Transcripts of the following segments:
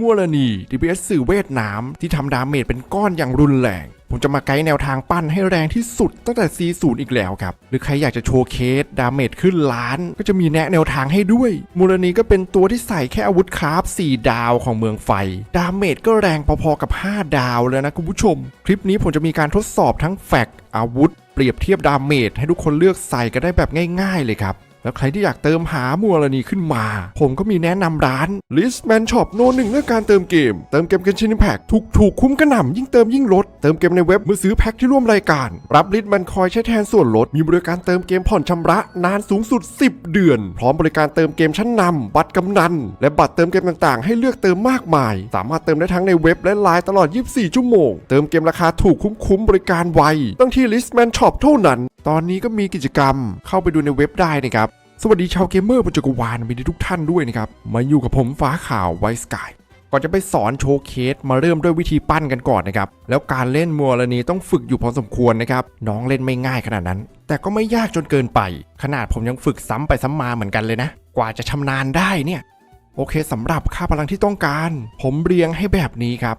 มัวลนี DPS สื่อเวทน้ำที่ทำดาเมจเป็นก้อนอย่างรุนแรง ผมจะมาไกด์แนวทางปั้นให้แรงที่สุดตั้งแต่ C0 อีกแล้วครับ หรือใครอยากจะโชว์เคสดาเมจขึ้นล้าน ก็จะมีแนะแนวทางให้ด้วย มูลนีก็เป็นตัวที่ใส่แค่อาวุธคราฟ4ดาวของเมืองไฟ ดาเมจก็แรงพอๆกับ 5 ดาวเลยนะคุณผู้ชม คลิปนี้ผมจะมีการทดสอบทั้งแฟกต์อาวุธ เปรียบเทียบดาเมจให้ทุกคนเลือกใส่กันได้แบบง่าย ๆ เลยครับ แล้วใครที่อยากเติมหามัวลนีขึ้นมา ผมก็มีแนะนำร้าน Listman Shop โนหนึ่งเรื่องการเติมเกม เติมเกมกันชินแพ็กถูกถูกคุ้มกระหน่ำยิ่งเติมยิ่งลด เติมเกมในเว็บเมื่อซื้อแพ็กที่ร่วมรายการ รับ Listman คอยใช้แทนส่วนลด มีบริการเติมเกมผ่อนชำระ นานสูงสุด 10 เดือน พร้อมบริการเติมเกมชั้นนำบัตรกำนัน และบัตรเติมเกมต่างๆ ให้เลือกเติมมากมาย สามารถเติมได้ทั้งในเว็บและไลน์ตลอด 24 ชั่วโมง เติมเกมราคาถูกคุ้มๆบริการไวต้องที่ Listman Shop เท่านั้น ตอนนี้ก็มีกิจกรรมเข้าไปดูในเว็บได้นะครับ สวัสดีชาวเกมเมอร์บนจักรวาลมีทุกท่านด้วยนะครับ มาอยู่กับผมฟ้าข่าวไวสกายก่อนจะไปสอนโชว์เคสมาเริ่มด้วยวิธีปั้นกันก่อนนะครับ แล้วการเล่นมัวลนีต้องฝึกอยู่พอสมควรนะครับ น้องเล่นไม่ง่ายขนาดนั้น แต่ก็ไม่ยากจนเกินไป ขนาดผมยังฝึกซ้ำไปซ้ำมาเหมือนกันเลยนะ กว่าจะชำนาญได้เนี่ย โอเคสำหรับค่าพลังที่ต้องการ ผมเรียงให้แบบนี้ครับ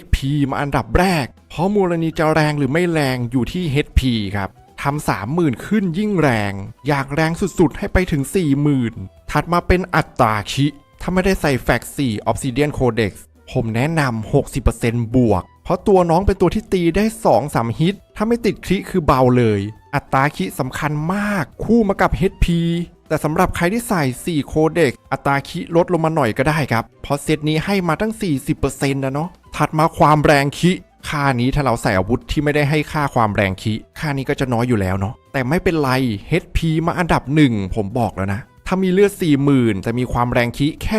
HP มาอันดับแรก เพราะมูลนีจะแรงหรือไม่แรงอยู่ที่ HP ครับ ทำสามหมื่นขึ้นยิ่งแรง อยากแรงสุดๆ ให้ไปถึง4 0,000ถัดมาเป็นอัตราคิ ถ้าไม่ได้ใส่แฟก4 Obsidian Codex ผมแนะนำ 60%บวก เพราะตัวน้องเป็นตัวที่ตีได้ 2-3 ฮิต ถ้าไม่ติดคลิคือเบาเลย อัตราคิสำคัญมาก คู่มากับ HP แต่สำหรับใครที่ใส่ 4 โคเด็ก อัตราคิลดลงมาหน่อยก็ได้ครับ เพราะเซตนี้ให้มาตั้ง 40%นะเนาะ ถัดมาความแรงคิ ค่านี้ถ้าเราใส่อาวุธที่ไม่ได้ให้ค่าความแรงคิค่านี้ก็จะน้อยอยู่แล้วเนาะแต่ไม่เป็นไร HP มาอันดับหนึ่งผมบอกแล้วนะถ้ามีเลือด 40,000 แต่มีความแรงคิแค่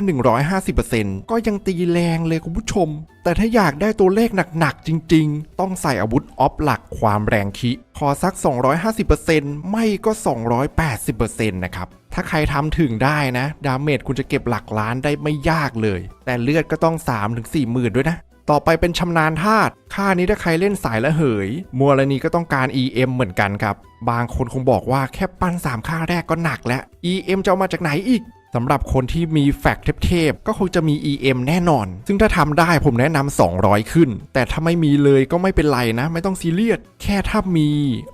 150%ก็ยังตีแรงเลยคุณผู้ชม แต่ถ้าอยากได้ตัวเลขหนักๆ จริงๆ ต้องใส่อาวุธออฟหลักความแรงคิขอสัก 250%ไม่ก็ 280%นะครับ ถ้าใครทำถึงได้นะ ดาเมจคุณจะเก็บหลักล้านได้ไม่ยากเลย แต่เลือดก็ต้อง 3-4 หมื่นด้วยนะ ต่อไปเป็นชำนาญธาตุค่านี้ถ้าใครเล่นสายละเหย มัวลนีก็ต้องการ EM เหมือนกันครับ บางคนคงบอกว่าแค่ปั้น 3 ค่าแรกก็หนักแล้ว EM จะามาจากไหนอีก สำหรับคนที่มีแฟกเทพๆก็คงจะมี EM แน่นอน ซึ่งถ้าทำได้ผมแนะนำ200 ขึ้น แต่ถ้าไม่มีเลยก็ไม่เป็นไรนะ ไม่ต้องซีเรียส แค่ถ้ามี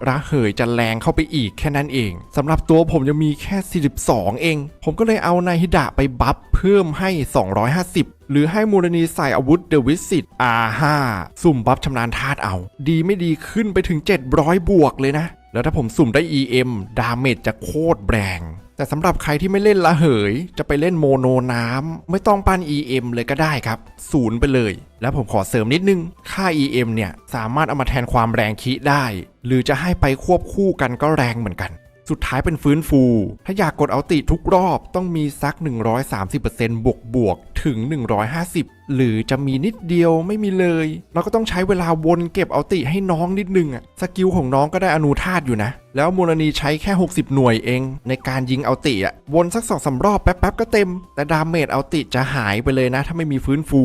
ระเหยจะแรงเข้าไปอีกแค่นั้นเองสำหรับตัวผมยังมีแค่ 42 เอง ผมก็เลยเอานายฮิดะไปบัฟเพิ่มให้ 250หรือให้มูลนีใส่อาวุธเดวิสิต R5 สุ่มบัฟชำนาญธาตุเอา ดีไม่ดีขึ้นไปถึง 700 บวกเลยนะ แล้วถ้าผมสุ่มได้ EM ดาเมจจะโคตรแรงแต่สำหรับใครที่ไม่เล่นละเหย จะไปเล่นโมโนน้ำไม่ต้องปั้น EM เลยก็ได้ครับศูนย์ไปเลย แล้วผมขอเสริมนิดนึง ค่า EM เนี่ย สามารถเอามาแทนความแรงคิได้ หรือจะให้ไปควบคู่กันก็แรงเหมือนกัน สุดท้ายเป็นฟื้นฟู ถ้าอยากกดเอาติทุกรอบต้องมีสัก 130%บวกบวกถึง 150 หรือจะมีนิดเดียวไม่มีเลย เราก็ต้องใช้เวลาวนเก็บเอาติให้น้องนิดนึงอะสกิลของน้องก็ได้อนูธาตุอยู่นะ แล้วมูลนีใช้แค่ 60 หน่วยเอง ในการยิงเอาติอะวนสักสองสารอบแป๊บๆก็เต็ม แต่ดาเมจเอาติจะหายไปเลยนะ ถ้าไม่มีฟื้นฟู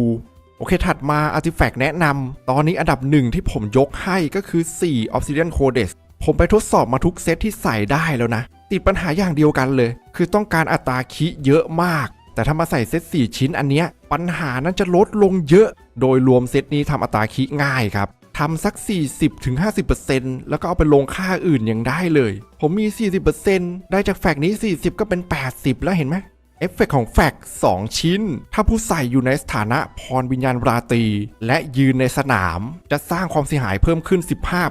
โอเค ถัดมา Artifact แนะนำ ตอนนี้อันดับหนึ่งที่ผมยกให้ก็คือ 4 Obsidian Codex ผมไปทดสอบมาทุกเซตที่ใส่ได้แล้วนะ ติดปัญหาอย่างเดียวกันเลย คือต้องการอัตราคิเยอะมาก แต่ถ้ามาใส่เซต4 ชิ้นอันเนี้ยปัญหานั้นจะลดลงเยอะ โดยรวมเซตนี้ทำอัตราคิง่ายครับทำสัก 40-50%แล้วก็เอาไปลงค่าอื่นยังได้เลย ผมมี 40%ได้จากแฟกนี้ 40 ก็เป็น 80 แล้วเห็นไหม เอฟเฟกต์ของแฟกต์2ชิ้น ถ้าผู้ใส่อยู่ในสถานะพรวิญญาณราตรี และยืนในสนาม จะสร้างความเสียหายเพิ่มขึ้น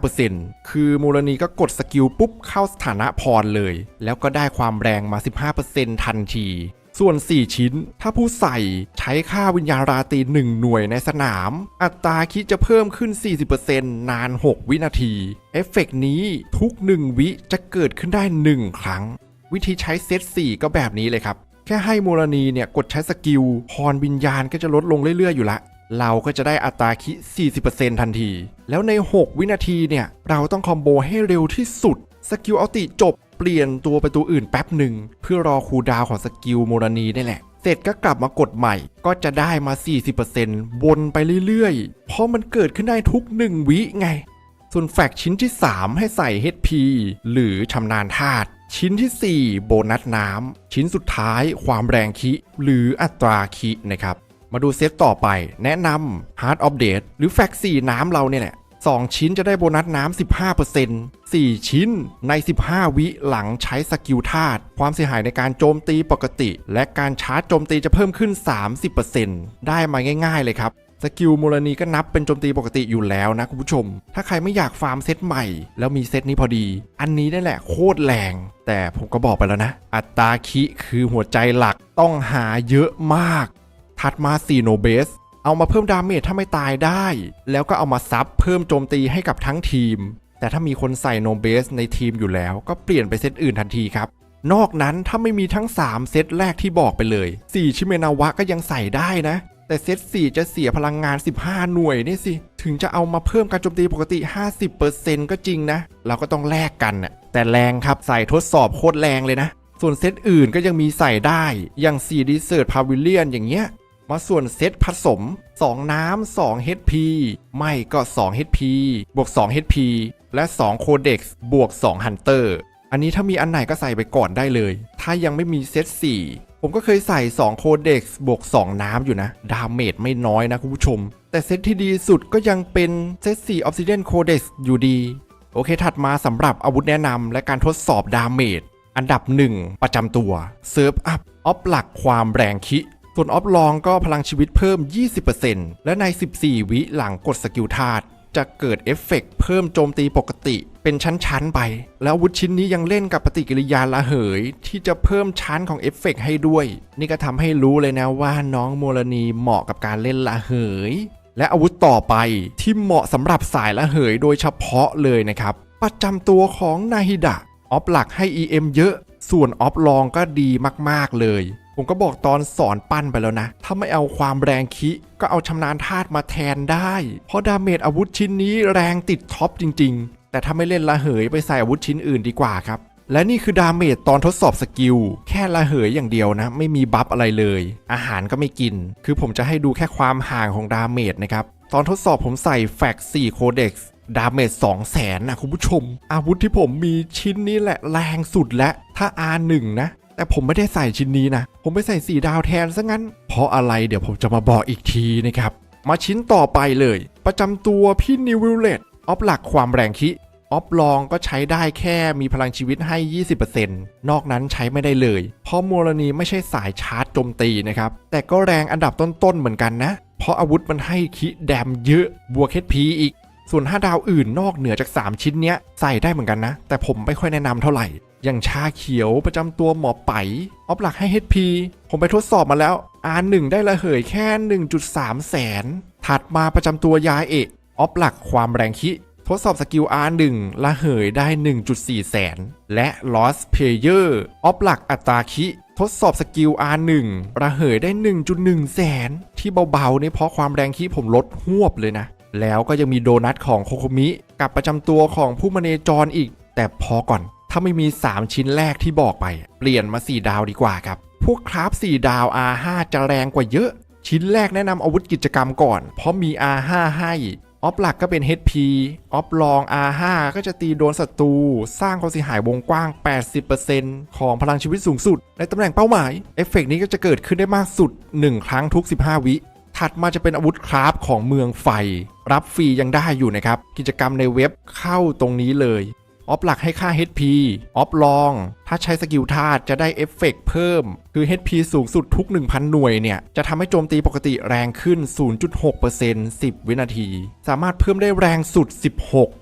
15%คือมูลนีก็กดสกิลปุ๊บเข้าสถานะพรเลย แล้วก็ได้ความแรงมา 15%ทันทีส่วน 4 ชิ้น ถ้าผู้ใส่ใช้ค่าวิญญาณราตรี1 หน่วยในสนาม อัตราคิดจะเพิ่มขึ้น 40%นาน 6 วินาที เอฟเฟกต์นี้ทุก 1 วิจะเกิดขึ้นได้ 1 ครั้ง วิธีใช้เซต4 ก็แบบนี้เลยครับ แค่ให้โมูลนีเนี่ยกดใช้สกิลพรวิญญาณก็จะลดลงเรื่อยๆอยู่ละเราก็จะได้อัตราคิ 40%ทันที แล้วใน 6 วินาทีเนี่ย เราต้องคอมโบให้เร็วที่สุด สกิลอัลติจบเปลี่ยนตัวไปตัวอื่นแป๊บหนึ่ง เพื่อรอคูดาวของสกิลโมูลนีนี่แหละ เสร็จก็กลับมากดใหม่ ก็จะได้มา 40%วนไปเรื่อยๆ เพราะมันเกิดขึ้นได้ทุก 1 วิไง ส่วนแฟกชิ้นที่ 3 ให้ใส่ HP หรือชำนาญธาตุ ชิ้นที่ 4 โบนัสน้ำ ชิ้นสุดท้ายความแรงคิหรืออัตราคินะครับ มาดูเซตต่อไป แนะนำ Heart of d a t e หรือแฟกซ4น้ำเราเนี่ยแหละ2 ชิ้นจะได้โบนัสน้ำ 15% 4 ชิ้นใน 15 วิหลังใช้สกิลธาตุความเสียหายในการโจมตีปกติ และการชาร์จโจมตีจะเพิ่มขึ้น 30%ได้มาง่าย ๆ เลยครับ สกิลมูลนีก็นับเป็นโจมตีปกติอยู่แล้วนะคุณผู้ชม ถ้าใครไม่อยากฟาร์มเซตใหม่ แล้วมีเซตนี้พอดี อันนี้นั่นแหละโคตรแรง แต่ผมก็บอกไปแล้วนะ อัตราคิคือหัวใจหลักต้องหาเยอะมาก ถัดมา4โนเบสเอามาเพิ่มดาเมจถ้าไม่ตายได้ แล้วก็เอามาซับเพิ่มโจมตีให้กับทั้งทีม แต่ถ้ามีคนใส่โนเบสในทีมอยู่แล้ว ก็เปลี่ยนไปเซตอื่นทันทีครับนอกนั้นถ้าไม่มีทั้ง 3 เซตแรกที่บอกไปเลย 4 ชิเมนาวะก็ยังใส่ได้นะ แต่เซต4จะเสียพลังงาน 15 หน่วยนี่สิ ถึงจะเอามาเพิ่มการโจมตีปกติ 50%ก็จริงนะ เราก็ต้องแลกกันน่ะแต่แรงครับใส่ทดสอบโคตรแรงเลยนะ ส่วนเซตอื่นก็ยังมีใส่ได้ อย่าง4 Desert Pavilion อย่างเงี้ย มาส่วนเซตผสม 2 น้ำ 2 HP ไม่ก็ 2 HP บวก 2 HP และ 2 Codex บวก 2 Hunter อันนี้ถ้ามีอันไหนก็ใส่ไปก่อนได้เลย ถ้ายังไม่มีเซต4 ผมก็เคยใส่2 Codex บวก 2 น้ำอยู่นะ ดาเมจไม่น้อยนะคุณผู้ชม แต่เซตที่ดีสุดก็ยังเป็นเซต4 Obsidian Codex อยู่ดี โอเคถัดมาสำหรับอาวุธแนะนำและการทดสอบดาเมจอันดับ 1 ประจำตัวเซิร์ฟอัพออฟหลักความแรงคิส่วนออฟลองก็พลังชีวิตเพิ่ม 20%และใน 14 วิหลังกดสกิลธาตุจะเกิดเอฟเฟกต์เพิ่มโจมตีปกติ เป็นชั้นๆไป แล้วอาวุธชิ้นนี้ยังเล่นกับปฏิกิริยาระเหย ที่จะเพิ่มชั้นของเอฟเฟกต์ให้ด้วย นี่ก็ทำให้รู้เลยนะว่าน้องโมลนีเหมาะกับการเล่นระเหย และอาวุธต่อไปที่เหมาะสำหรับสายระเหยโดยเฉพาะเลยนะครับประจำตัวของนาฮิดะออฟหลักให้ EM เยอะ ส่วนออฟลองก็ดีมากๆเลยผมก็บอกตอนสอนปั้นไปแล้วนะ ถ้าไม่เอาความแรงคิก็เอาชำนาญธาตุมาแทนได้ เพราะดาเมจอาวุธชิ้นนี้แรงติดท็อปจริง แต่ถ้าไม่เล่นระเหยไปใส่อาวุธชิ้นอื่นดีกว่าครับ และนี่คือดาเมจตอนทดสอบสกิล แค่ระเหยอย่างเดียวนะ ไม่มีบัฟอะไรเลย อาหารก็ไม่กิน คือผมจะให้ดูแค่ความห่างของดาเมจนะครับ ตอนทดสอบผมใส่แฟก4โคเด็กซ์ดาเมจ2 0 0แสนนะคุณผู้ชม อาวุธที่ผมมีชิ้นนี้แหละแรงสุดและ ถ้า R1 นะ แต่ผมไม่ได้ใส่ชิ้นนี้นะ ผมไปใส่สีดาวแทนซะงั้น เพราะอะไรเดี๋ยวผมจะมาบอกอีกทีนะครับ มาชิ้นต่อไปเลย ประจำตัวพี่นิววิลเลตออฟหลักความแรงคิ ออฟลองก็ใช้ได้แค่มีพลังชีวิตให้ 20%นอกนั้นใช้ไม่ได้เลย เพราะโมลนีไม่ใช่สายชาร์จโจมตีนะครับ แต่ก็แรงอันดับต้นๆเหมือนกันนะ เพราะอาวุธมันให้คิแดมเยอะบวก HP อีก ส่วน 5 ดาวอื่นนอกเหนือจาก 3 ชิ้นเนี้ยใส่ได้เหมือนกันนะ แต่ผมไม่ค่อยแนะนำเท่าไหร่ อย่างชาเขียวประจำตัวหมอไปออฟหลักให้ HP ผมไปทดสอบมาแล้ว R1 ได้ระเหยแค่ 1.3 แสน ถัดมาประจำตัวยาเอะออฟหลักความแรงคิ ทดสอบสกิล R1 ระเหยได้ 1.4 แสน และ Lost Player ออฟหลักอัตราคิ ทดสอบสกิล R1 ระเหยได้ 1.1 แสน ที่เบาๆนี่เพราะความแรงคิผมลดหวบเลยนะ แล้วก็ยังมีโดนัทของโคโคมิ กับประจำตัวของผู้มเนจรอีก แต่พอก่อน ถ้าไม่มี 3 ชิ้นแรกที่บอกไป เปลี่ยนมา 4 ดาวดีกว่าครับ พวกคราฟ4ดาว R5 จะแรงกว่าเยอะ ชิ้นแรกแนะนำอาวุธกิจกรรมก่อน เพราะมี R5 ให้ ออฟหลักก็เป็น HP ออฟลอง R5 ก็จะตีโดนศัตรู สร้างความเสียหายวงกว้าง 80%ของพลังชีวิตสูงสุด ในตำแหน่งเป้าหมาย เอฟเฟกต์นี้ก็จะเกิดขึ้นได้มากสุด 1 ครั้งทุก 15 วิ ถัดมาจะเป็นอาวุธคราฟของเมืองไฟ รับฟรียังได้อยู่นะครับ กิจกรรมในเว็บเข้าตรงนี้เลย ออฟหลักให้ค่า HP ออฟลอง ถ้าใช้สกิลธาตุจะได้เอฟเฟกต์เพิ่ม คือ HP สูงสุดทุก 1,000 หน่วยเนี่ย จะทำให้โจมตีปกติแรงขึ้น 0.6% 10 วินาที สามารถเพิ่มได้แรงสุด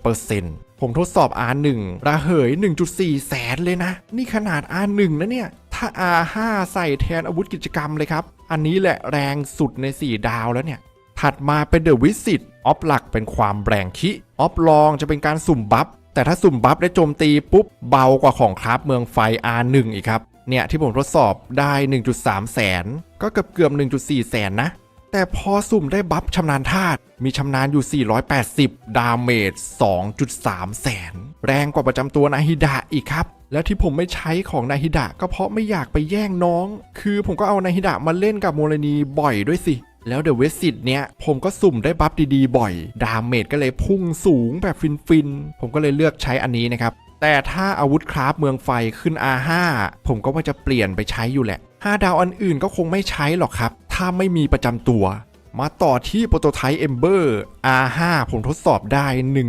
16%ผมทดสอบ R1 ระเหย 1.4 แสนเลยนะ นี่ขนาด R1 นะเนี่ย ถ้า R5 ใส่แทนอาวุธกิจกรรมเลยครับ อันนี้แหละแรงสุดใน 4 ดาวแล้วเนี่ย ถัดมาเป็นเดอะวิสิตออฟหลักเป็นความแรงคิออฟลองจะเป็นการสุ่มบัฟ แต่ถ้าสุ่มบัฟได้โจมตีปุ๊บเบากว่าของคราฟเมืองไฟ R1 อีกครับ เนี่ยที่ผมทดสอบได้ 1.3 แสน ก็เกือบเกือบ 1.4 แสนนะ แต่พอสุ่มได้บัฟชำนาญธาตุมีชำนาญอยู่ 480 ดาเมจ 2.3 แสน แรงกว่าประจำตัวนาฮิดะอีกครับ แล้วที่ผมไม่ใช้ของนาฮิดะก็เพราะไม่อยากไปแย่งน้อง คือผมก็เอานาฮิดะมาเล่นกับโมเลนีบ่อยด้วยสิ แล้วเดอะเวสซิตเนี่ยผมก็สุ่มได้บัฟดีๆ บ่อย ดาเมจก็เลยพุ่งสูงแบบฟินๆ ผมก็เลยเลือกใช้อันนี้นะครับ แต่ถ้าอาวุธคราฟเมืองไฟขึ้น R5 ผมก็ว่าจะเปลี่ยนไปใช้อยู่แหละ 5 ดาวอันอื่นก็คงไม่ใช้หรอกครับ ถ้าไม่มีประจำตัว มาต่อที่โปรโตไทป์ Ember R5 ผมทดสอบได้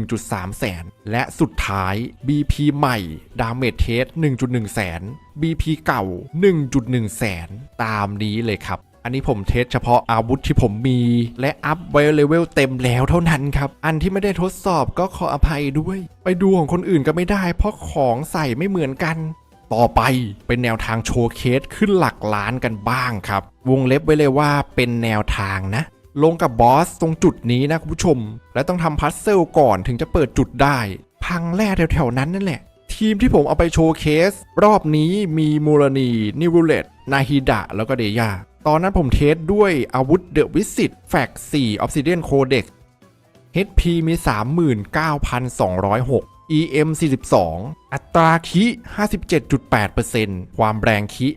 1.3 แสน และสุดท้าย BP ใหม่ Damage Test 1.1 แสน BP เก่า 1.1 แสน ตามนี้เลยครับ อันนี้ผมเทสเฉพาะอาวุธที่ผมมีและอัพไว้เลเวลเต็มแล้วเท่านั้นครับ อันที่ไม่ได้ทดสอบก็ขออภัยด้วย ไปดูของคนอื่นก็ไม่ได้ เพราะของใส่ไม่เหมือนกัน ต่อไปเป็นแนวทางโชว์เคสขึ้นหลักล้านกันบ้างครับ วงเล็บไว้เลยว่าเป็นแนวทางนะลงกับบอสตรงจุดนี้นะคุณผู้ชม และต้องทำพัซเซิลก่อนถึงจะเปิดจุดได้ พังแร่แถวๆนั้นนั่นแหละ ทีมที่ผมเอาไปโชว์เคส รอบนี้มีมูรณี นิวเลตนาฮิดะ แล้วก็เดย่า ตอนนั้นผมเทสด้วยอาวุธเดอะวิสิตแฟก4 Obsidian Codex HP มี 39,206 EM 42 อัตราคิ 57.8%ความแรงคิ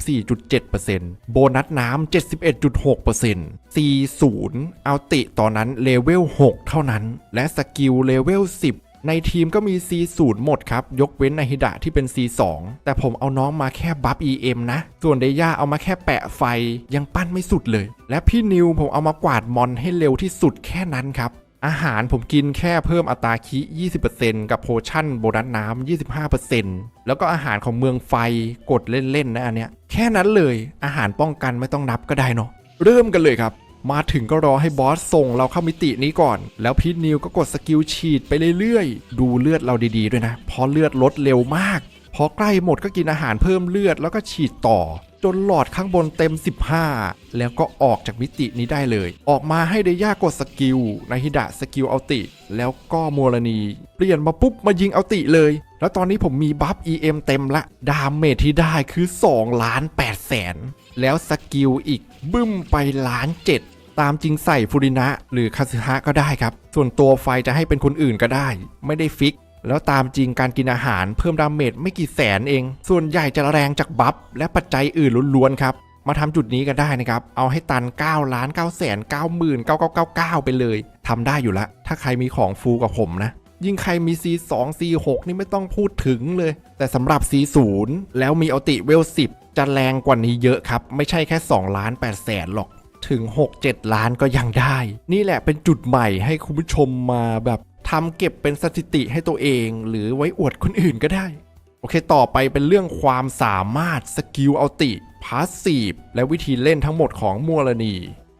214.7%โบนัสน้ำ 71.6% C0 เอาติตอนนั้นเลเวล 6 เท่านั้น และสกิลเลเวล 10 ในทีมก็มี C0 หมดครับ ยกเว้นนาฮิดะที่เป็น C2 แต่ผมเอาน้องมาแค่บัฟ EM นะ ส่วนเดย่าเอามาแค่แปะไฟยังปั้นไม่สุดเลย และพี่นิวผมเอามากวาดมอนให้เร็วที่สุดแค่นั้นครับอาหารผมกินแค่เพิ่มอัตราคิ 20%กับโพชั่นโบนัสน้ำ 25%แล้วก็อาหารของเมืองไฟกดเล่นๆนะอันเนี้ย แค่นั้นเลย อาหารป้องกันไม่ต้องนับก็ได้เนาะ เริ่มกันเลยครับ มาถึงก็รอให้บอสส่งเราเข้ามิตินี้ก่อน แล้วพีทนิวก็กดสกิลฉีดไปเรื่อยๆ ดูเลือดเราดีๆด้วยนะ เพราะเลือดลดเร็วมาก พอใกล้หมดก็กินอาหารเพิ่มเลือดแล้วก็ฉีดต่อ จนหลอดข้างบนเต็ม 15 แล้วก็ออกจากมิตินี้ได้เลย ออกมาให้เดย่ากดสกิลนาฮิดะสกิลเอาติ แล้วก็มัวรณี เปลี่ยนมาปุ๊บมายิงเอาติเลย แล้วตอนนี้ผมมีบัฟ EM เต็มละ ดาเมจที่ได้คือ2ล้าน8แสนแล้วสกิลอีกบึ้มไปล้านเจ็ด ตามจริงใส่ฟูรินะ หรือคาซึฮะก็ได้ครับ ส่วนตัวไฟจะให้เป็นคนอื่นก็ได้ ไม่ได้ฟิก แล้วตามจริงการกินอาหารเพิ่มดาเมจไม่กี่แสนเอง ส่วนใหญ่จะแรงจากบัฟและปัจจัยอื่นล้วนๆครับ มาทำจุดนี้ก็ได้นะครับ เอาให้ตัน 9 ล้าน9แสน9หมื่น9999 ไปเลยทำได้อยู่ละ ถ้าใครมีของฟูกับผมนะยิ่งใครมี C2 C6 นี่ไม่ต้องพูดถึงเลย แต่สำหรับ C0 แล้วมีเอาติเวล 10 จะแรงกว่านี้เยอะครับ ไม่ใช่แค่ 2 ล้าน8แสนหรอก ถึง 6-7 ล้านก็ยังได้ นี่แหละเป็นจุดใหม่ให้คุณผู้ชมมาแบบทำเก็บเป็นสถิติให้ตัวเอง หรือไว้อวดคนอื่นก็ได้ โอเคต่อไปเป็นเรื่องความสามารถสกิลเอัลติพาสซีฟและวิธีเล่นทั้งหมดของมัวรณี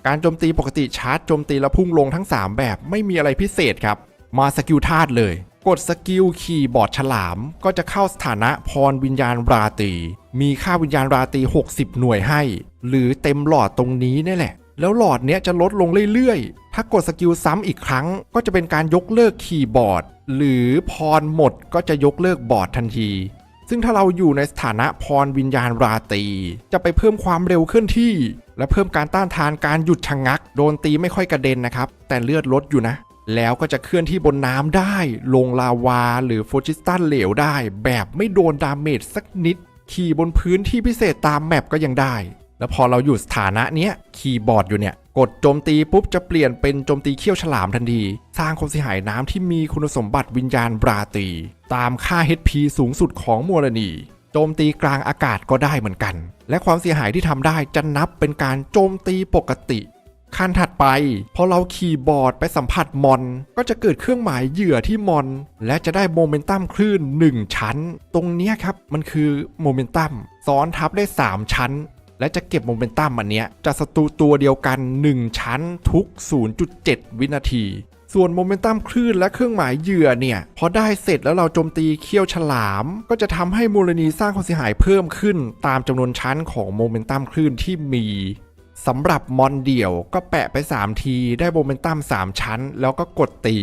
การโจมตีปกติชาร์จโจมตีแล้วพุ่งลงทั้ง 3 แบบไม่มีอะไรพิเศษครับ มาสกิลธาตุเลย กดสกิลคีย์บอร์ดฉลาม ก็จะเข้าสถานะพรวิญญาณราตรีมีค่าวิญญาณราตรี60 หน่วยให้ หรือเต็มหลอดตรงนี้นี่แหละ แล้วหลอดเนี้ยจะลดลงเรื่อยๆ ถ้ากดสกิลซ้ำอีกครั้ง ก็จะเป็นการยกเลิกคีย์บอร์ด หรือพรหมดก็จะยกเลิกบอร์ดทันที ซึ่งถ้าเราอยู่ในสถานะพรวิญญาณราตี จะไปเพิ่มความเร็วเคลื่อนที่ และเพิ่มการต้านทานการหยุดชะงงัก โดนตีไม่ค่อยกระเด็นนะครับ แต่เลือดลดอยู่นะแล้วก็จะเคลื่อนที่บนน้ำได้ ลงลาวาหรือโฟจิสตันเหลวได้ แบบไม่โดนดาเมจสักนิด ขี่บนพื้นที่พิเศษตามแมปก็ยังได้ แล้วพอเราอยู่สถานะเนี้ยคีย์บอร์ดอยู่เนี่ยกดโจมตีปุ๊บจะเปลี่ยนเป็นโจมตีเขี้ยวฉลามทันที สร้างความเสียหายน้ำที่มีคุณสมบัติวิญญาณบราตี ตามค่า HP สูงสุดของมัวรณีโจมตีกลางอากาศก็ได้เหมือนกัน และความเสียหายที่ทำได้จะนับเป็นการโจมตีปกติขั้นถัดไปพอเราขี่บอร์ดไปสัมผัสมอน ก็จะเกิดเครื่องหมายเหยื่อที่มอน และจะได้โมเมนตัมคลื่น 1 ชั้น ตรงนี้ครับมันคือโมเมนตัมซ้อนทับได้ 3 ชั้น และจะเก็บโมเมนตัมอันเนี้ยจากศัตรูตัวเดียวกัน 1 ชั้นทุก 0.7 วินาที ส่วนโมเมนตัมคลื่นและเครื่องหมายเหยื่อเนี่ย พอได้เสร็จแล้วเราโจมตีเขี้ยวฉลาม ก็จะทำให้มูลนีสร้างความเสียหายเพิ่มขึ้น ตามจำนวนชั้นของโมเมนตัมคลื่นที่มีสำหรับมอนเดี่ยวก็แปะไป 3 ทีได้โมเมนตัม3 ชั้น แล้วก็กดตี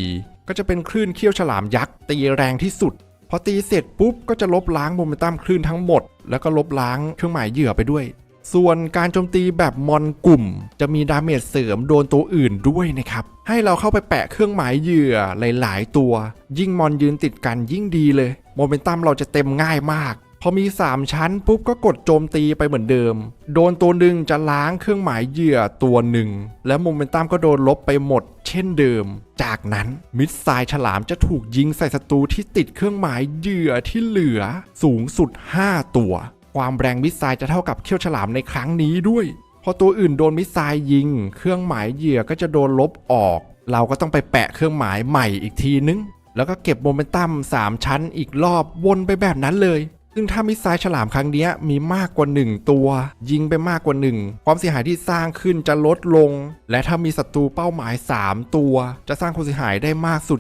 ก็จะเป็นคลื่นเขี้ยวฉลามยักษ์ตีแรงที่สุด พอตีเสร็จปุ๊บก็จะลบล้างโมเมนตัมคลื่นทั้งหมด แล้วก็ลบล้างเครื่องหมายเหยื่อไปด้วย ส่วนการโจมตีแบบมอนกลุ่ม จะมีดาเมจเสริมโดนตัวอื่นด้วยนะครับ ให้เราเข้าไปแปะเครื่องหมายเหยื่อหลาย ๆ ตัว ยิ่งมอนยืนติดกันยิ่งดีเลย โมเมนตัมเราจะเต็มง่ายมาก พอมี 3 ชั้นปุ๊บก็กดโจมตีไปเหมือนเดิม โดนตัวหนึ่งจะล้างเครื่องหมายเหยื่อตัวหนึ่ง และโมเมนตัมก็โดนลบไปหมด เช่นเดิม จากนั้นมิดไซล์ฉลามจะถูกยิงใส่ศัตรูที่ติดเครื่องหมายเหยื่อที่เหลือสูงสุด 5 ตัว ความแรงมิสไซล์จะเท่ากับเขี้ยวฉลามในครั้งนี้ด้วย พอตัวอื่นโดนมิสไซล์ยิง เครื่องหมายเหยื่อก็จะโดนลบออก เราก็ต้องไปแปะเครื่องหมายใหม่อีกทีนึง แล้วก็เก็บโมเมนตัม3ชั้นอีกรอบวนไปแบบนั้นเลย ซึ่งถ้ามิสไซล์ฉลามครั้งนี้มีมากกว่า 1 ตัว ยิงไปมากกว่า 1 ความเสียหายที่สร้างขึ้นจะลดลง และถ้ามีศัตรูเป้าหมาย 3 ตัว จะสร้างความเสียหายได้มากสุด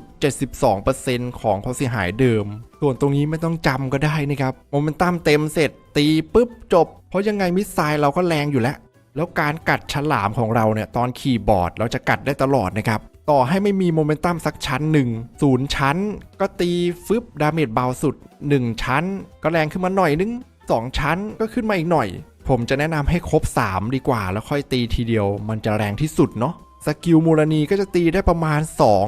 72%ของความเสียหายเดิม ส่วนตรงนี้ไม่ต้องจำก็ได้นะครับโมเมนตัมเต็มเสร็จตีปุ๊บจบ เพราะยังไงมิสไซล์เราก็แรงอยู่แล้วแล้วการกัดฉลามของเราเนี่ยตอนขี่บอร์ดเราจะกัดได้ตลอดนะครับ ต่อให้ไม่มีโมเมนตัมสักชั้นหนึ่งศูนย์ชั้น ก็ตีฟึบดาเมจเบาสุด 1 ชั้น ก็แรงขึ้นมาหน่อยนึง 2 ชั้นก็ขึ้นมาอีกหน่อย ผมจะแนะนำให้ครบ 3 ดีกว่า แล้วค่อยตีทีเดียว มันจะแรงที่สุดเนาะสกิลมูลนีก็จะตีได้ประมาณ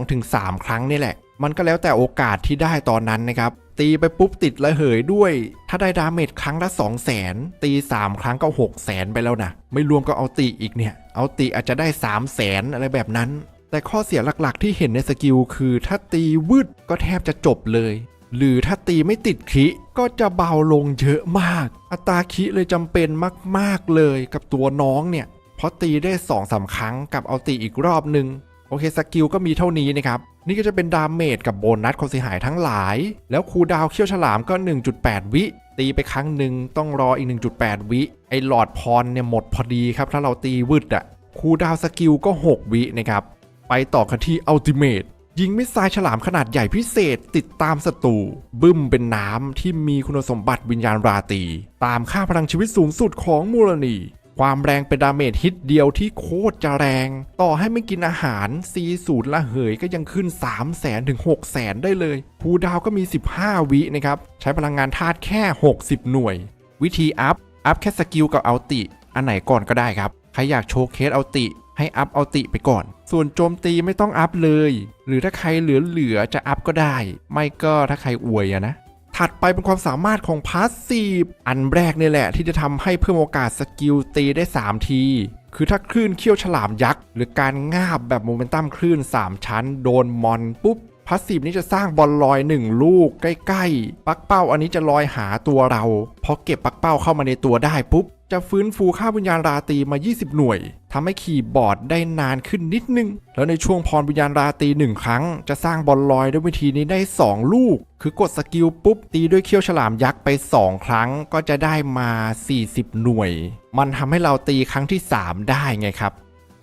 2-3 ครั้งนี่แหละ มันก็แล้วแต่โอกาสที่ได้ตอนนั้นนะครับตีไปปุ๊บติดระเหยด้วย ถ้าได้ดาเมจครั้งละ 2 0 0แสนตี 3 ครั้งก็ 6 0แสนไปแล้วนะ ไม่รวมก็เอาตีอีกเนี่ย เอาตีอาจจะได้ 3 0 0แสนอะไรแบบนั้น แต่ข้อเสียหลักๆ ที่เห็นในสกิลคือถ้าตีวืดก็แทบจะจบเลย หรือถ้าตีไม่ติดคิก็จะเบาลงเยอะมาก อัตราคิเลยจำเป็นมากๆเลยกับตัวน้องเนี่ย เพราะตีได้2อสาครั้งกับเอาตีอีกรอบหนึ่งโอเคสกิลก็มีเท่านี้นะครับ นี่ก็จะเป็นดาเมจกับโบนัสความเสียหายทั้งหลาย แล้วคูดาวเขี้ยวฉลามก็ 1.8 วิ ตีไปครั้งหนึ่งต้องรออีก 1.8 วิไอ้หลอดพรเนี่ยหมดพอดีครับถ้าเราตีวืดอะคูดาวสกิลก็ 6 วินะครับ ไปต่อกันที่อัลติเมทยิงมิสไซล์ฉลามขนาดใหญ่พิเศษติดตามศัตรูบึ้มเป็นน้ำที่มีคุณสมบัติวิญญาณราตรีตามค่าพลังชีวิตสูงสุดของมูลนีความแรงเป็นดาเมจฮิตเดียวที่โคตรจะแรง ต่อให้ไม่กินอาหารซีสูตรละเหยก็ยังขึ้น 3 0 0แสนถึง6 0แสนได้เลยภูดาวก็มี 15 วินะครับ ใช้พลังงานธาตุแค่ 60 หน่วย วิธีอัพ อัพแค่สกิลกับอัลติ อันไหนก่อนก็ได้ครับ ใครอยากโชว์เคสอัลติ ให้อัพเอัลติไปก่อน ส่วนโจมตีไม่ต้องอัพเลย หรือถ้าใครเหลือๆจะอัพก็ได้ ไม่ก็ถ้าใครอวยอะนะถัดไปเป็นความสามารถของพาสซีฟอันแรกนี่แหละที่จะทำให้เพิ่มโอกาสสกิลตีได้ 3 ที คือถ้าคลื่นเขี้ยวฉลามยักษ์ หรือการงาบแบบโมเมนตัมคลื่น 3 ชั้น โดนมอนปุ๊บพาสซีฟนี้จะสร้างบอลลอย 1 ลูกใกล้ ๆ ปักเป้าอันนี้จะลอยหาตัวเราพอเก็บปักเป้าเข้ามาในตัวได้ปุ๊บ จะฟื้นฟูค่าวิญญาณราตรีมา 20 หน่วยทำให้ขี่บอร์ดได้นานขึ้นนิดนึง แล้วในช่วงพรวิญญาณราตรีหนึ่งครั้ง จะสร้างบอลลอยด้วยวิธีนี้ได้ 2 ลูก คือกดสกิลปุ๊บ ตีด้วยเขี้ยวฉลามยักษ์ไป 2 ครั้งก็จะได้มา 40 หน่วย มันทำให้เราตีครั้งที่ 3 ได้ไงครับ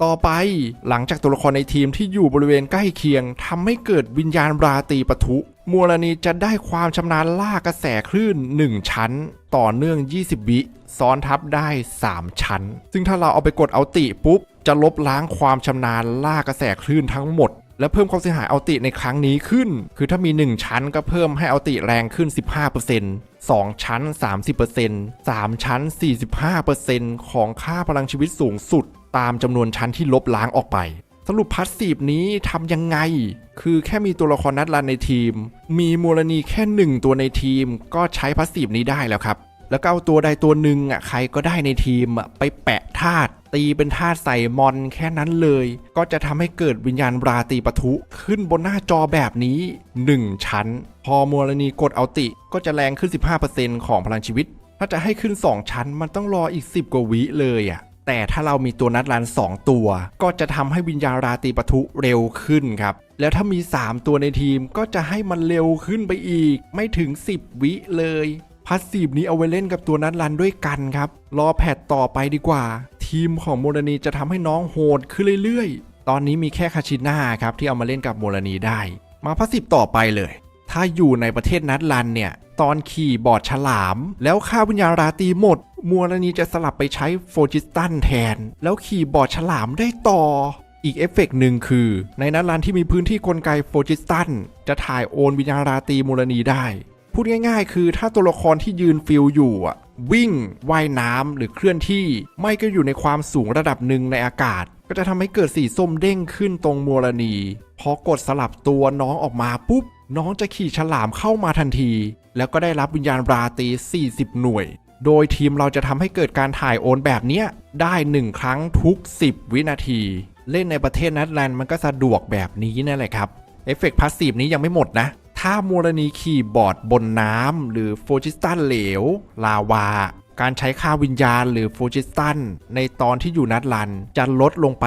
ต่อไปหลังจากตัวละครในทีมที่อยู่บริเวณใกล้เคียงทำให้เกิดวิญญาณราตรีปะทุ มูลนีจะได้ความชำนาญล่ากระแสคลื่น 1 ชั้น ต่อเนื่อง 20 วิซ้อนทับได้ 3 ชั้น ซึ่งถ้าเราเอาไปกดเอาติปุ๊บ จะลบล้างความชำนาญล่ากระแสคลื่นทั้งหมด และเพิ่มความเสียหายเอาติในครั้งนี้ขึ้น คือถ้ามี 1 ชั้นก็เพิ่มให้เอาติแรงขึ้น 15% 2 ชั้น 30% 3 ชั้น 45%ของค่าพลังชีวิตสูงสุด ตามจำนวนชั้นที่ลบล้างออกไป สรุปพาสซีฟนี้ทำยังไง คือแค่มีตัวละครนัดรันในทีม มีมูลนีแค่หนึ่งตัวในทีม ก็ใช้พาสซีฟนี้ได้แล้วครับ แล้วก็เอาตัวใดตัวหนึ่งอะใครก็ได้ในทีมอะไปแปะธาตุตีเป็นธาตุใส่มอนแค่นั้นเลย ก็จะทำให้เกิดวิญญาณราตรีปะทุขึ้นบนหน้าจอแบบนี้ 1 ชั้น พอมูลนีกดเอาติ ก็จะแรงขึ้น 15%ของพลังชีวิต ถ้าจะให้ขึ้น 2 ชั้นมันต้องรออีก 10 กว่าวิเลยอะ แต่ถ้าเรามีตัวนัดรัน 2 ตัว ก็จะทำให้วิญญาณราตีปะทุเร็วขึ้นครับ แล้วถ้ามี 3 ตัวในทีมก็จะให้มันเร็วขึ้นไปอีก ไม่ถึง 10 วิเลยพาสซีฟนี้เอาไว้เล่นกับตัวนัดรันด้วยกันครับ รอแพทต่อไปดีกว่า ทีมของโมลนีจะทำให้น้องโหดขึ้นเรื่อยๆ ตอนนี้มีแค่คาชิน่าครับที่เอามาเล่นกับโมลนีได้ มาพาสซีฟต่อไปเลย ถ้าอยู่ในประเทศนัดรันเนี่ย ตอนขี่บอดฉลาม แล้วค่าวิญญาณราตรีหมด มัวลนีจะสลับไปใช้โฟจิสตันแทน แล้วขี่บอดฉลามได้ต่อ อีกเอฟเฟกต์หนึ่งคือ ในนัดรันที่มีพื้นที่กลไกโฟจิสตัน จะถ่ายโอนวิญญาณราตรีมูลนีได้ พูดง่ายๆ คือถ้าตัวละครที่ยืนฟิลอยู่อะวิ่งว่ายน้ำหรือเคลื่อนที่ ไม่ก็อยู่ในความสูงระดับหนึ่งในอากาศ ก็จะทำให้เกิดสีส้มเด้งขึ้นตรงมูลนีพอกดสลับตัวน้องออกมาปุ๊บ น้องจะขี่ฉลามเข้ามาทันที แล้วก็ได้รับวิญญาณราตรี40 หน่วย โดยทีมเราจะทำให้เกิดการถ่ายโอนแบบเนี้ยได้ 1 ครั้งทุก 10 วินาที เล่นในประเทศนัดแลนด์มันก็สะดวกแบบนี้นั่นแหละครับ เอฟเฟกต์พาสซีฟนี้ยังไม่หมดนะ ถ้ามูลนีขี่บอร์ดบนน้ำหรือโฟจิสตันเหลว ลาวาการใช้ค่าวิญญาณหรือโฟจิสตันในตอนที่อยู่นัดรันจะลดลงไป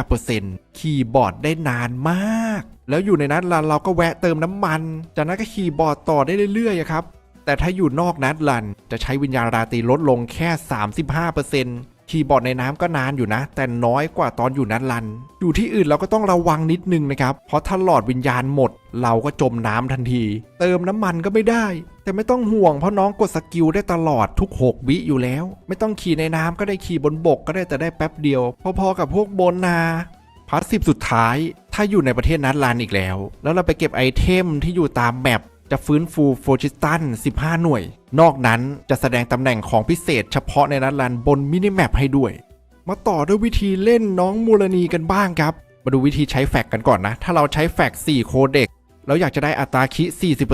75%คีย์บอร์ดได้นานมาก แล้วอยู่ในนัดรันเราก็แวะเติมน้ำมัน จากนั้นก็คีย์บอร์ดต่อได้เรื่อยๆครับ แต่ถ้าอยู่นอกนัดรันจะใช้วิญญาณราตรีลดลงแค่ 35%คีย์บอร์ดในน้ำก็นานอยู่นะ แต่น้อยกว่าตอนอยู่นัดรัน อยู่ที่อื่นเราก็ต้องระวังนิดนึงนะครับ เพราะถ้าหลอดวิญญาณหมด เราก็จมน้ำทันที เติมน้ำมันก็ไม่ได้ แต่ไม่ต้องห่วงเพราะน้องกดสกิลได้ตลอดทุก 6 วิอยู่แล้ว ไม่ต้องขี่ในน้ำก็ได้ขี่บนบกก็ได้แต่ได้แป๊บเดียว พอๆกับพวกบนนา พาร์ทสิบสุดท้าย ถ้าอยู่ในประเทศนัดลานอีกแล้ว แล้วเราไปเก็บไอเทมที่อยู่ตามแมปจะฟื้นฟูโฟจิสตัน 15 หน่วย นอกนั้นจะแสดงตำแหน่งของพิเศษเฉพาะในนัดลานบนมินิแมปให้ด้วย มาต่อด้วยวิธีเล่นน้องมูลนีกันบ้างครับ มาดูวิธีใช้แฟกกันก่อนนะ ถ้าเราใช้แฟก4โคเด็กแล้วอยากจะได้อัตราคิ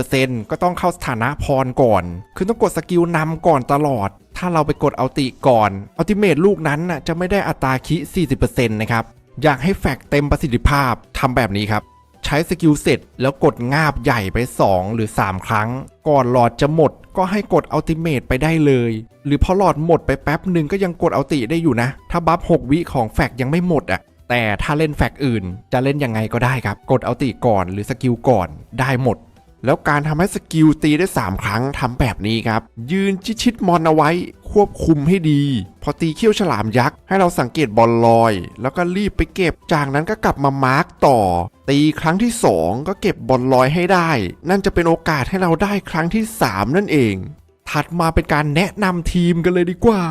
40%ก็ต้องเข้าสถานะพรก่อน คือต้องกดสกิลนำก่อนตลอด ถ้าเราไปกดอัลติก่อนอัลติเมทลูกนั้นน่ะจะไม่ได้อัตราคิ 40%นะครับ อยากให้แฟกเต็มประสิทธิภาพทำแบบนี้ครับ ใช้สกิลเสร็จแล้วกดงาบใหญ่ไป 2 หรือ 3 ครั้ง ก่อนหลอดจะหมดก็ให้กดอัลติเมทไปได้เลย หรือพอหลอดหมดไปแป๊บหนึ่งก็ยังกดอัลติได้อยู่นะ ถ้าบัฟ6วิของแฟกยังไม่หมดอะแต่ถ้าเล่นแฟกอื่น จะเล่นยังไงก็ได้ครับ กดอัลติก่อนหรือสกิลก่อนได้หมด แล้วการทำให้สกิลตีได้ 3 ครั้งทำแบบนี้ครับ ยืนชิดๆมอนเอาไว้ควบคุมให้ดี พอตีเขี้ยวฉลามยักษ์ให้เราสังเกตบอลลอย แล้วก็รีบไปเก็บ จากนั้นก็กลับมามาร์กต่อ ตีครั้งที่ 2 ก็เก็บบอลลอยให้ได้ นั่นจะเป็นโอกาสให้เราได้ครั้งที่ 3 นั่นเอง ถัดมาเป็นการแนะนำทีมกันเลยดีกว่า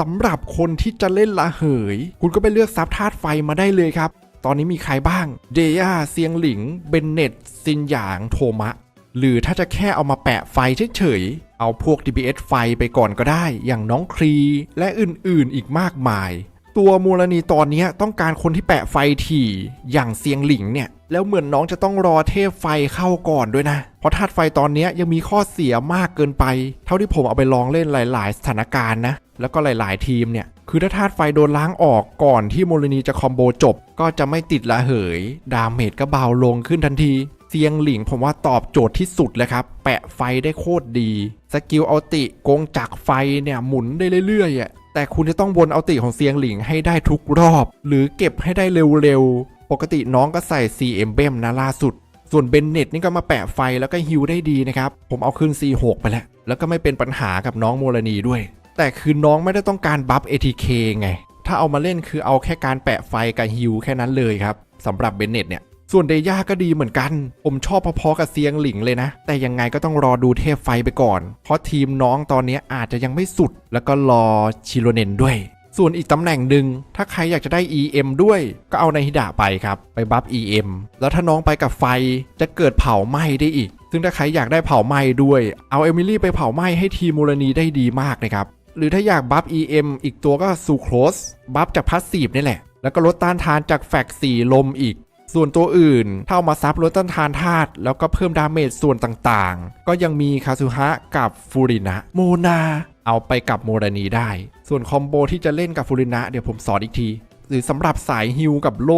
สำหรับคนที่จะเล่นละเหย คุณก็ไปเลือกซับธาตุไฟมาได้เลยครับตอนนี้มีใครบ้าง เดียเซียงหลิง เบนเน็ต ซินหยาง โทมะ หรือถ้าจะแค่เอามาแปะไฟเฉยๆ เอาพวก DPS ไฟไปก่อนก็ได้ อย่างน้องครีและอื่นๆอีกมากมาย ตัวมูลนีตอนนี้ต้องการคนที่แปะไฟถี่ อย่างเซียงหลิงเนี่ย แล้วเหมือนน้องจะต้องรอเทพไฟเข้าก่อนด้วยนะ เพราะธาตุไฟตอนนี้ยังมีข้อเสียมากเกินไป เท่าที่ผมเอาไปลองเล่นหลาย ๆ สถานการณ์นะ แล้วก็หลาย ๆ ทีมเนี่ย คือถ้าธาตุไฟโดนล้างออกก่อนที่โมลนีจะคอมโบจบ ก็จะไม่ติดละเหย ดาเมจก็เบาลงขึ้นทันที เซียงหลิงผมว่าตอบโจทย์ที่สุดเลยครับ แปะไฟได้โคตรดี สกิลอัลติโกงจักไฟเนี่ยหมุนได้เรื่อยๆอะแต่คุณจะต้องวนอัลติของเซียงหลิงให้ได้ทุกรอบ หรือเก็บให้ได้เร็วๆ ปกติน้องก็ใส่4 e m b l e m นะล่าสุด ส่วนเบนเน็ตนี่ก็มาแปะไฟแล้วก็ฮิวได้ดีนะครับ ผมเอาขึ้น C6 ไปแล้ว แล้วก็ไม่เป็นปัญหากับน้องโมลนีด้วย แต่คือน้องไม่ได้ต้องการบัฟ ATK ไง ถ้าเอามาเล่นคือเอาแค่การแปะไฟกับฮิวแค่นั้นเลยครับสำหรับเบนเน็ตเนี่ย ส่วนเดย่าก็ดีเหมือนกัน ผมชอบพอๆกับเซียงหลิงเลยนะ แต่ยังไงก็ต้องรอดูเทพไฟไปก่อน เพราะทีมน้องตอนนี้อาจจะยังไม่สุด แล้วก็รอชิโรเนนด้วย ส่วนอีกตำแหน่งหนึ่งถ้าใครอยากจะได้ EM ด้วย ก็เอาในฮิดะไปครับ ไปบัฟ EM แล้วถ้าน้องไปกับไฟจะเกิดเผาไหม้ได้อีก ซึ่งถ้าใครอยากได้เผาไหม้ด้วย เอาเอมิลี่ไปเผาไหม้ให้ทีมมูลนีได้ดีมากนะครับ หรือถ้าอยากบัฟ EM อีกตัวก็ซูโครสบัฟจากพาสซีฟนี่แหละ แล้วก็ลดต้านทานจากแฟกสีลมอีก ส่วนตัวอื่นถ้าเอามาซับลดต้านทานธาตุแล้วก็เพิ่มดาเมจส่วนต่างๆ ก็ยังมีคาซุฮะกับฟูรินะโมนาเอาไปกับโมรานีได้ ส่วนคอมโบที่จะเล่นกับฟูรินะเดี๋ยวผมสอนอีกที หรือสำหรับสายฮิลกับโล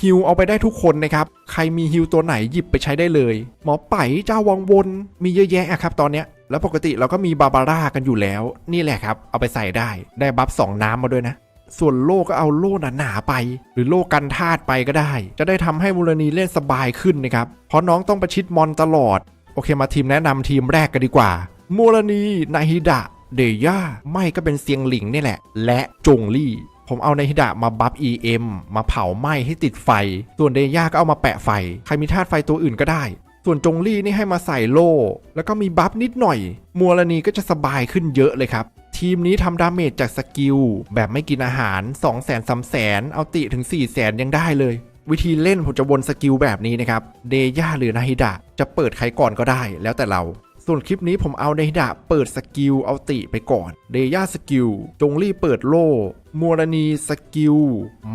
ฮิลเอาไปได้ทุกคนนะครับ ใครมีฮิลตัวไหนหยิบไปใช้ได้เลย หมอไปเจ้าวังวนมีเยอะแยะอะครับตอนเนี้ยแล้วปกติเราก็มีบาบาร่ากันอยู่แล้ว นี่แหละครับ เอาไปใส่ได้ได้บัฟสองน้ำมาด้วยนะ ส่วนโล่ก็เอาโล่หนาๆไป หรือโล่กันธาตุไปก็ได้ จะได้ทำให้มูลนีเล่นสบายขึ้นนะครับ เพราะน้องต้องประชิดมอนตลอด โอเคมาทีมแนะนำทีมแรกกันดีกว่า มูลนีนาฮิดะ เดย่า ไม่ก็เป็นเซียงหลิงนี่แหละ และจงลี่ ผมเอาในฮิดะมาบัฟ EM มาเผาไหม้ให้ติดไฟ ส่วนเดย่าก็เอามาแปะไฟ ใครมีธาตุไฟตัวอื่นก็ได้ ส่วนจงลี่นี่ให้มาใส่โล่ แล้วก็มีบัฟนิดหน่อย มัวลนีก็จะสบายขึ้นเยอะเลยครับ ทีมนี้ทำดาเมจจากสกิล แบบไม่กินอาหาร 2 0 0 0 0 0 3 0 0 เอาติถึง4 0 0 0 0 0 ยังได้เลย วิธีเล่นผมจะวนสกิลแบบนี้นะครับ เดย่าหรือนาฮิดะจะเปิดใครก่อนก็ได้ แล้วแต่เรา ส่วนคลิปนี้ผมเอานดะเปิดสกิลเอาติไปก่อนเดย่าสกิลจงลี่เปิดโล่มัวรณีสกิล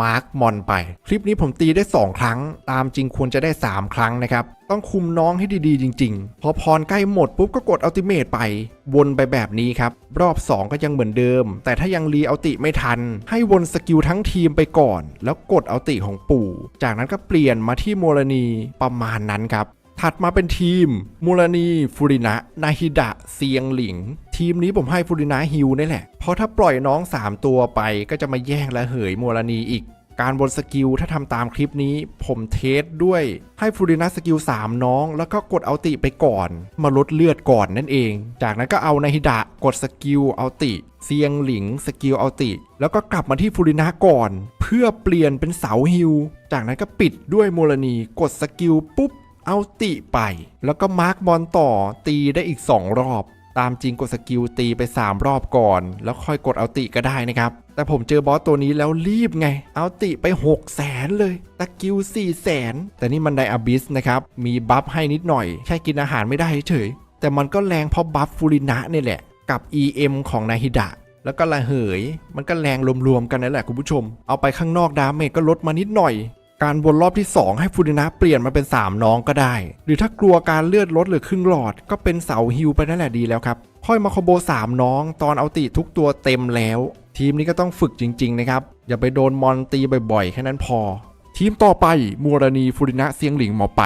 มาร์คมอนไป คลิปนี้ผมตีได้ 2 ครั้ง ตามจริงควรจะได้ 3 ครั้งนะครับ ต้องคุมน้องให้ดีๆ จริง ๆ พอพรใกล้หมดปุ๊บก็กดอัลติเมทไป วนไปแบบนี้ครับ รอบ 2 ก็ยังเหมือนเดิม แต่ถ้ายังรีอัลติไม่ทัน ให้วนสกิลทั้งทีมไปก่อน แล้วกดอัลติของปู่ จากนั้นก็เปลี่ยนมาที่โมรณีประมาณนั้นครับ ถัดมาเป็นทีม มูลนีฟูรินะ นาฮิดะ เซียงหลิง ทีมนี้ผมให้ฟูรินะฮิวนี่แหละ เพราะถ้าปล่อยน้อง 3 ตัวไปก็จะมาแย่งและเหยมัวรณีอีก การบนสกิลถ้าทำตามคลิปนี้ ผมเทสด้วยให้ฟูรินะสกิล 3 น้อง แล้วก็กดเอาติไปก่อน มาลดเลือดก่อนนั่นเอง จากนั้นก็เอานาฮิดะกดสกิลเอาติเซียงหลิงสกิลเอาติ แล้วก็กลับมาที่ฟูรินะก่อน เพื่อเปลี่ยนเป็นเสาฮิว จากนั้นก็ปิดด้วยโมลนีกดสกิลปุ๊บ เอาติไป แล้วก็มาร์กบอลต่อตีได้อีก 2 รอบ ตามจริงกดสกิลตีไป 3 รอบก่อน แล้วค่อยกดเอาติก็ได้นะครับแต่ผมเจอบอสตัวนี้แล้วรีบไง เอาติไป 6 0แสนเลย ตะกิล4แสนแต่นี่มันไดอาบิสนะครับ มีบัฟให้นิดหน่อย แค่กินอาหารไม่ได้เฉย แต่มันก็แรงเพราะบัฟฟูรินะเนี่ยแหละ กับ EM ของนาฮิดะ แล้วก็ระเหย มันก็แรงรวมๆกันนั่นแหละคุณผู้ชม เอาไปข้างนอกดาเมจก็ลดมานิดหน่อย การวนรอบที่ 2 ให้ฟูรินะเปลี่ยนมาเป็น 3 น้องก็ได้ หรือถ้ากลัวการเลือดลดหรือครึ่งหลอด ก็เป็นเสาฮิวไปนั่นแหละดีแล้วครับ ค่อยมาคอมโบ 3 น้อง ตอนเอาติทุกตัวเต็มแล้ว ทีมนี้ก็ต้องฝึกจริง ๆ นะครับ อย่าไปโดนมอนตีบ่อยๆ แค่นั้นพอ ทีมต่อไปมูรานีฟูรินะเซียงหลิงหมอไป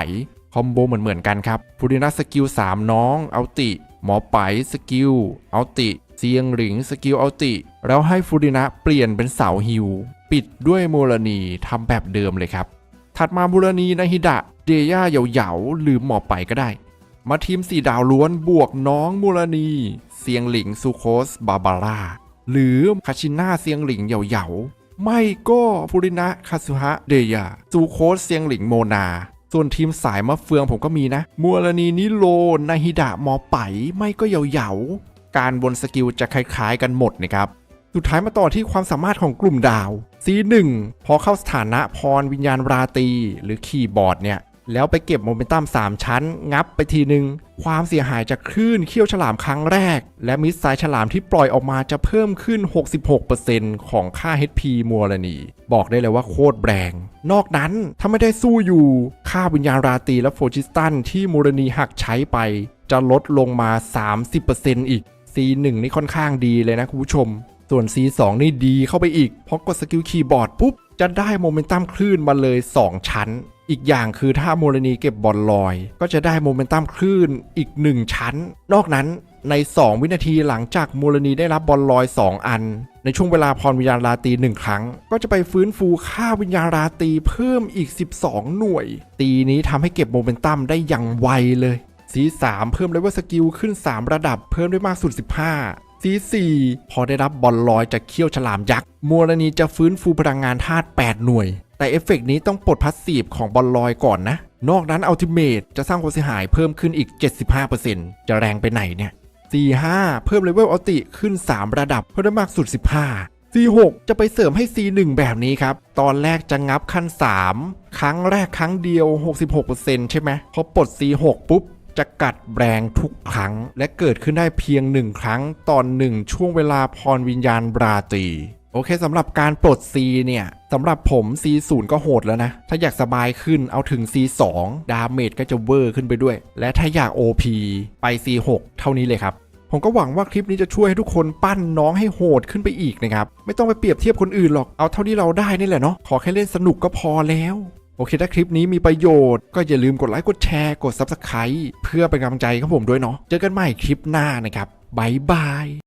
คอมโบเหมือนๆกันครับฟูรินะสกิล3น้องเอาติหมอไปสกิลเอาติ ซียงหลิงสกิลเอาติ แล้วให้ฟูรินะเปลี่ยนเป็นเสาฮิว ปิดด้วยมูรานีทำแบบเดิมเลยครับ ถัดมามูรานีนาฮิดะ เดย่าเหยาๆหรือหมอไปก็ได้ มาทีมสี่ดาวล้วนบวกน้องมูรานีเซียงหลิงซูโคสบาบาร่าหรือคาชิน่าเซียงหลิงเหยาๆไม่ก็ฟูรินะคาซุฮะเดย่าซูโคสเซียงหลิงโมนาส่วนทีมสายมะเฟืองผมก็มีนะมูรานีนิโรนาฮิดะหมอไป ไม่ก็เหยาๆ การบนสกิลจะคล้ายๆ กันหมดนะครับสุดท้ายมาต่อที่ความสามารถของกลุ่มดาว C1 พอเข้าสถานะพรวิญญาณราตีหรือคีย์บอร์ดเนี่ย แล้วไปเก็บโมเมนตัม3 ชั้น งับไปทีหนึ่งความเสียหายจากคลื่นเขี้ยวฉลามครั้งแรก และมิสไซล์ฉลามที่ปล่อยออกมาจะเพิ่มขึ้น 66%ของค่า HP มัวลนีบอกได้เลยว่าโคตรแรงนอกนั้นถ้าไม่ได้สู้อยู่ ค่าวิญญาณราตีและโฟจิสตันที่มูรณีหักใช้ไป จะลดลงมา 30%อีก C1 นี่ค่อนข้างดีเลยนะคุณผู้ชม ส่วน C2 นี่ดีเข้าไปอีกเพราะกดสกิลคีย์บอร์ดปุ๊บ จะได้โมเมนตัมคลื่นมาเลย 2 ชั้น อีกอย่างคือถ้าโมรนีเก็บบอลลอย ก็จะได้โมเมนตัมคลื่นอีก 1 ชั้น นอกนั้นใน 2 วินาทีหลังจากโมเรนีได้รับบอลลอย 2 อัน ในช่วงเวลาพรวิญญาณราตรี1ครั้ง ก็จะไปฟื้นฟูค่าวิญญาณราตีเพิ่มอีก 12 หน่วย ตีนี้ทำให้เก็บโมเมนตัมได้อย่างไวเลย C3 เพิ่มเลเวลสกิลขึ้น 3 ระดับเพิ่มได้มากสุด 15 C4 พอได้รับบอลลอยจากเขี้ยวฉลามยักษ์มัวรณีจะฟื้นฟูพลังงานธาตุ8หน่วย แต่เอฟเฟกต์นี้ต้องปลดพัสซีฟของบอลลอยก่อนนะ นอกนั้นอัลติเมทจะสร้างความเสียหายเพิ่มขึ้นอีก 75%จะแรงไปไหนเนี่ย C5 เพิ่มเลเวลอัลติขึ้น 3 ระดับเพิ่มได้มากสุด 15 C6 จะไปเสริมให้ C1 แบบนี้ครับ ตอนแรกจะงับขั้น 3 ครั้งแรกครั้งเดียว 66%ใช่ไหมพอปลด C6 ปุ๊บ จะกัดแรงทุกครั้ง และเกิดขึ้นได้เพียงหนึ่งครั้งตอนหนึ่งช่วงเวลาพรวิญญาณราตรีโอเคสำหรับการปลด C เนี่ยสำหรับผม C0 ก็โหดแล้วนะ ถ้าอยากสบายขึ้นเอาถึง C2 ดาเมจก็จะเวอร์ขึ้นไปด้วย และถ้าอยาก OP ไป C6 เท่านี้เลยครับผมก็หวังว่าคลิปนี้จะช่วยให้ทุกคนปั้นน้องให้โหดขึ้นไปอีกนะครับ ไม่ต้องไปเปรียบเทียบคนอื่นหรอกเอาเท่าที่เราได้นี่แหละเนาะขอแค่เล่นสนุกก็พอแล้ว โอเคถ้าคลิปนี้มีประโยชน์ ก็อย่าลืมกดไลค์กดแชร์กด Subscribe เพื่อเป็นกำลังใจครับผมด้วยเนาะเจอกันใหม่คลิปหน้านะครับบายบาย